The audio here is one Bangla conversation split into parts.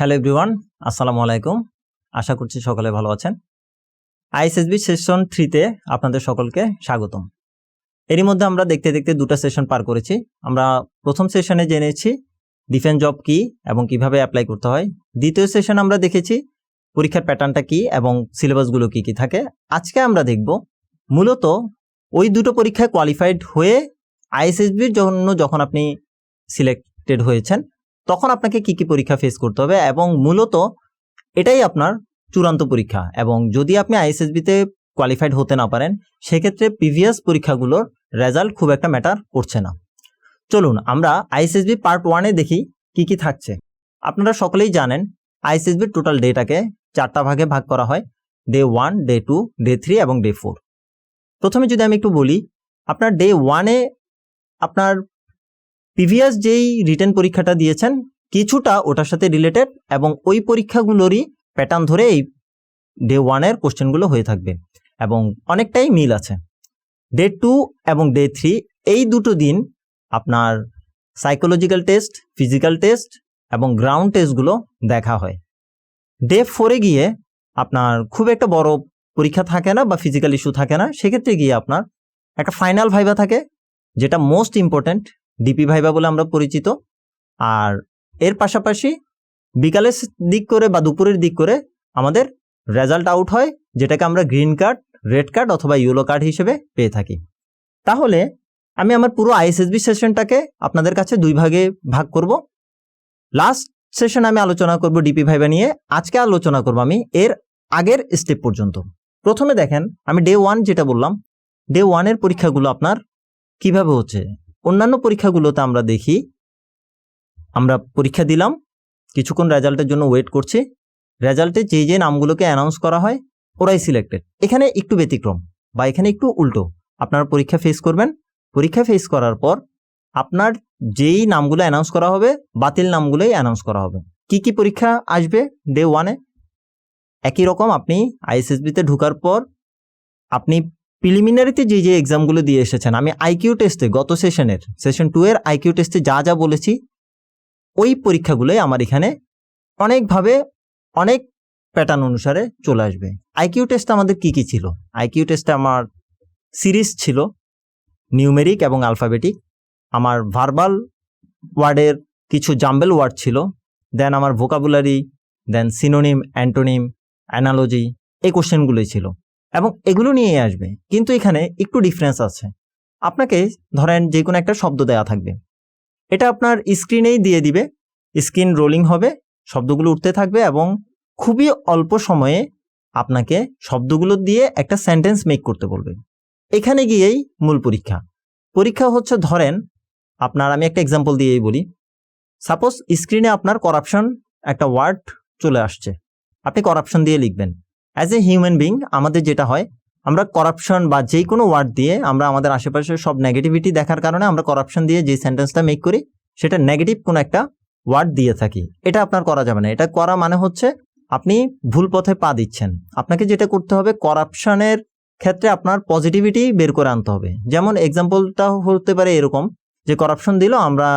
হ্যালো এভরিওয়ান, আসসালামু আলাইকুম। আশা করছি সকলে ভালো আছেন। আইএসএসবি সেশন থ্রিতে আপনাদের সকলকে স্বাগতম। এরই মধ্যে আমরা দেখতে দেখতে দুটো সেশন পার করেছি। আমরা প্রথম সেশনে জেনেছি ডিফেন্স জব কি এবং কীভাবে অ্যাপ্লাই করতে হয়। দ্বিতীয় সেশন আমরা দেখেছি পরীক্ষার প্যাটার্নটা কি এবং সিলেবাসগুলো কি কি থাকে। আজকে আমরা দেখব মূলত ওই দুটো পরীক্ষায় কোয়ালিফাইড হয়ে আইএসএসবির জন্য যখন আপনি সিলেক্টেড হয়েছেন তখন আপনাকে কি কি পরীক্ষা ফেস করতে হবে এবং মূলত এটাই আপনার চূড়ান্ত পরীক্ষা এবং যদি আপনি আইএসএসবিতে কোয়ালিফাইড হতে না পারেন, সেক্ষেত্রে প্রিভিয়াস পরীক্ষাগুলোর রেজাল্ট খুব একটা ম্যাটার করছে না। চলুন আমরা আইএসএসবি পার্ট ওয়ানে দেখি কি কি থাকছে। আপনারা সকলেই জানেন আইএসএসবির টোটাল ডেটাকে চারটা ভাগে ভাগ করা হয় day one day two day three এবং ডে ফোর প্রথমে যদি আমি একটু বলি, আপনার ডে ওয়ানে আপনার প্রিভিয়াস যেই রিটার্ন পরীক্ষাটা দিয়েছেন, কিছুটা ওটার সাথে রিলেটেড এবং ওই পরীক্ষাগুলোরই প্যাটার্ন ধরে এই ডে ওয়ানের কোশ্চেনগুলো হয়ে থাকবে এবং অনেকটাই মিল আছে। ডে টু এবং ডে থ্রি এই দুটো দিন আপনার সাইকোলজিক্যাল টেস্ট ফিজিক্যাল টেস্ট এবং গ্রাউন্ড টেস্টগুলো দেখা হয়। ডে ফোরে গিয়ে আপনার খুব একটা বড় পরীক্ষা থাকে না বা ফিজিক্যাল ইস্যু থাকে না, সেক্ষেত্রে গিয়ে আপনার একটা ফাইনাল ভাইবা থাকে, যেটা মোস্ট ইম্পর্ট্যান্ট ডিপি ভাইবা বলে আমরা পরিচিত। আর এর পাশাপাশি বিকালের দিক করে বা দুপুরের দিক করে আমাদের রেজাল্ট আউট হয়, যেটাকে আমরা গ্রিন কার্ড রেড কার্ড অথবা ইয়েলো কার্ড হিসেবে পেয়ে থাকি। তাহলে আমি আমার পুরো আইএসএসবি সেশনটাকে আপনাদের কাছে দুই ভাগে ভাগ করব। লাস্ট সেশন আমি আলোচনা করব ডিপি ভাইবা নিয়ে। আজকে আলোচনা করব আমি এর আগের স্টেপ পর্যন্ত। প্রথমে দেখেন, আমি ডে ওয়ান যেটা বললাম ডে ওয়ানের পরীক্ষাগুলো আপনার কীভাবে হচ্ছে? অন্যান্য পরীক্ষাগুলোতে আমরা দেখি, আমরা পরীক্ষা দিলাম, কিছুক্ষণ রেজাল্টের জন্য ওয়েট করছি, রেজাল্টে যে যে নামগুলোকে অ্যানাউন্স করা হয়, ওরাই সিলেক্টেড এখানে একটু ব্যতিক্রম বা এখানে একটু উল্টো। আপনার পরীক্ষা ফেস করবেন, পরীক্ষা ফেস করার পর আপনার যেই নামগুলো অ্যানাউন্স করা হবে, বাতিল নামগুলোই অ্যানাউন্স করা হবে। কি কি পরীক্ষা আসবে ডে ওয়ানে একই রকম আপনি আইএসএসবিতে ঢোকার পর আপনি প্রিলিমিনারিতে যে যে এক্সামগুলো দিয়ে এসেছেন, আমি আইকিউ টেস্টে গত সেশনের সেশন টু এর আইকিউ টেস্টে যা যা বলেছি, ওই পরীক্ষাগুলোই আমার এখানে অনেকভাবে অনেক প্যাটার্ন অনুসারে চলে আসবে। আইকিউ টেস্ট আমাদের কি কি ছিল? আইকিউ টেস্টে আমার সিরিজ ছিল নিউমেরিক এবং আলফাবেটিক আমার ভার্বাল ওয়ার্ডের কিছু জাম্বেল ওয়ার্ড ছিল দেন আমার vocabulary then synonym antonym analogy এই কোশ্চেনগুলোই ছিল। এবং এগুলো নিয়ে আসবে। কিন্তু এখানে একটু ডিফারেন্স আছে। আপনাকে ধরেন যে কোনো একটা শব্দ দেয়া থাকবে। এটা আপনার স্ক্রিনেই দিয়ে দিবে। স্ক্রিন রোলিং হবে, শব্দগুলো উঠতে থাকবে এবং খুবই অল্প সময়ে আপনাকে শব্দগুলো দিয়ে একটা সেন্টেন্স মেক করতে বলবে। এখানে গিয়েই মূল পরীক্ষা। পরীক্ষা হচ্ছে ধরেন, আপনার আমি একটা এক্সাম্পল দিয়েই বলি। সাপোজ স্ক্রিনে আপনার করাপশন একটা ওয়ার্ড চলে আসছে। আপনি করাপশন দিয়ে লিখবেন। অ্যাজ এ হিউম্যান বিং আমাদের যেটা হয়, আমরা করাপশন বা যে কোনো ওয়ার্ড দিয়ে আমরা আমাদের আশেপাশে সব নেগেটিভিটি দেখার কারণে আমরা করাপশন দিয়ে যে সেন্টেন্সটা মেক করি, সেটা নেগেটিভ কোনো একটা ওয়ার্ড দিয়ে থাকি। এটা আপনার করা যাবে না। এটা করা মানে হচ্ছে, আপনি ভুল পথে পা দিচ্ছেন। আপনাকে যেটা করতে হবে করাপশনের ক্ষেত্রে আপনার পজিটিভিটি বের করে আনতে হবে। যেমন এক্সাম্পলটা হতে পারে এরকম, যে করাপশন দিল, আমরা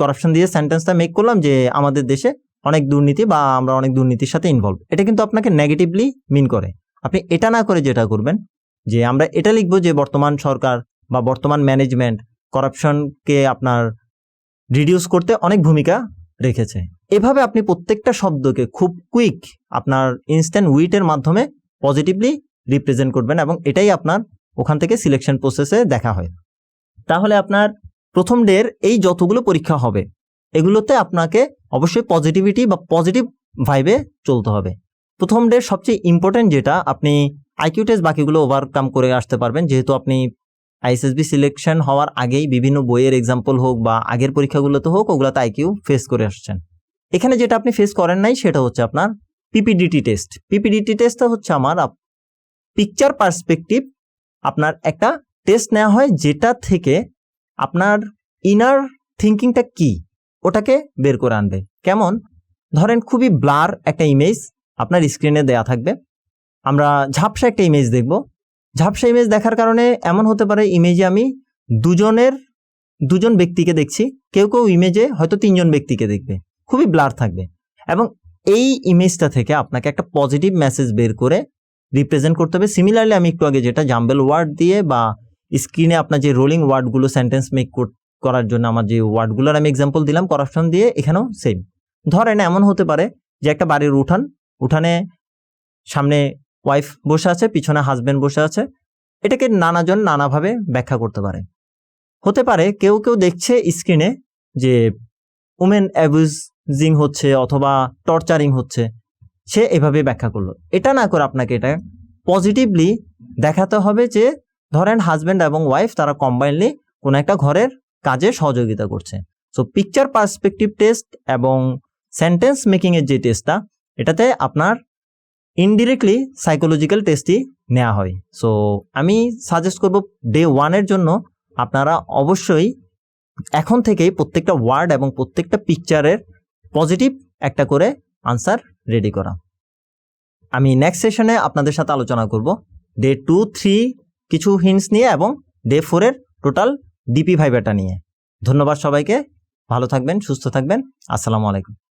করাপশন দিয়ে সেন্টেন্সটা মেক করলাম যে আমাদের দেশে অনেক দুর্নীতি বা আমরা অনেক দুর্নীতির সাথে ইনভলভ এটা কিন্তু আপনাকে নেগেটিভলি মিন করে। আপনি এটা না করে যেটা করবেন, যে আমরা এটা লিখব যে বর্তমান সরকার বা বর্তমান ম্যানেজমেন্ট করাপশনকে আপনার রিডিউস করতে অনেক ভূমিকা রেখেছে। এভাবে আপনি প্রত্যেকটা শব্দকে খুব কুইক আপনার ইনস্ট্যান্ট উইটের মাধ্যমে পজিটিভলি রিপ্রেজেন্ট করবেন এবং এটাই আপনার ওখান থেকে সিলেকশন প্রসেসে দেখা হয়। তাহলে আপনার প্রথম ডের এই যতগুলো পরীক্ষা হবে এগুলোতে আপনাকে অবশ্যই পজিটিভিটি বা পজিটিভ ভাইবে চলতে হবে। প্রথম ডে সবচেয়ে ইম্পর্টেন্ট যেটা, আপনি আইকিউ টেস্ট বাকিগুলো ওভারকাম করে আসতে পারবেন। যেহেতু আপনি আইএসএসবি সিলেকশন হওয়ার আগেই বিভিন্ন বইয়ের এক্সাম্পল হোক বা আগের পরীক্ষাগুলোতে হোক, ওগুলোতে আইকিউ ফেস করে আসছেন। এখানে যেটা আপনি ফেস করেন নাই, সেটা হচ্ছে আপনার পিপিডিটি টেস্ট পিপিডিটি টেস্টটা হচ্ছে আমার পিকচার পার্সপেক্টিভ আপনার একটা টেস্ট নেওয়া হয়, যেটা থেকে আপনার ইনার থিঙ্কিংটা কি? ওটাকে বের করে আনবে। কেমন? ধরেন খুবই ব্লার একটা ইমেজ আপনার স্ক্রিনে দেয়া থাকবে। আমরা ঝাপসা একটা ইমেজ দেখব। ঝাপসা ইমেজ দেখার কারণে এমন হতে পারে ইমেজে আমি দুজনের, দুজন ব্যক্তিকে দেখছি। কেউ কেউ ইমেজে হয়তো তিনজন ব্যক্তিকে দেখবে। খুবই ব্লার থাকবে। এবং এই ইমেজটা থেকে আপনাকে একটা পজিটিভ মেসেজ বের করে রিপ্রেজেন্ট করতে হবে। সিমিলারলি আমি একটু আগে যেটা জাম্বেল ওয়ার্ড দিয়ে বা স্ক্রিনে আপনার যে রোলিং ওয়ার্ডগুলো সেন্টেন্স মেক করার জন্য আমার যে ওয়ার্ডগুলোর আমি এক্সাম্পল দিলাম করাপশন দিয়ে এখানেও সেম ধরেন এমন হতে পারে যে একটা বাড়ির উঠান, উঠানে সামনে ওয়াইফ বসে আছে, পিছনে হাজব্যান্ড বসে আছে, এটাকে নানাজন নানাভাবে ব্যাখ্যা করতে পারে। হতে পারে কেউ কেউ দেখছে স্ক্রিনে যে উমেন অ্যাবিউজিং হচ্ছে অথবা টর্চারিং হচ্ছে, সে এভাবে ব্যাখ্যা করল। এটা না করে আপনাকে এটা পজিটিভলি দেখাতে হবে যে ধরেন হাজব্যান্ড এবং ওয়াইফ তারা কম্বাইনলি কোনো একটা ঘরের কাজে সহযোগিতা করছে। সো পিকচার পার্সপেক্টিভ টেস্ট এবং সেন্টেন্স মেকিংয়ের যে টেস্টটা এটাতে আপনার ইনডিরেক্টলি সাইকোলজিক্যাল টেস্টই নেওয়া হয়। সো আমি সাজেস্ট করব ডে ওয়ানের জন্য আপনারা অবশ্যই এখন থেকেই প্রত্যেকটা ওয়ার্ড এবং প্রত্যেকটা পিকচারের পজিটিভ একটা করে আনসার রেডি করা। আমি নেক্সট সেশনে আপনাদের সাথে আলোচনা করব। ডে টু থ্রি কিছু হিন্টস নিয়ে এবং ডে ফোরের টোটাল ডিপি ভাইবাটা নিয়ে। ধন্যবাদ সবাইকে। ভালো থাকবেন সুস্থ থাকবেন। আসসালামু আলাইকুম।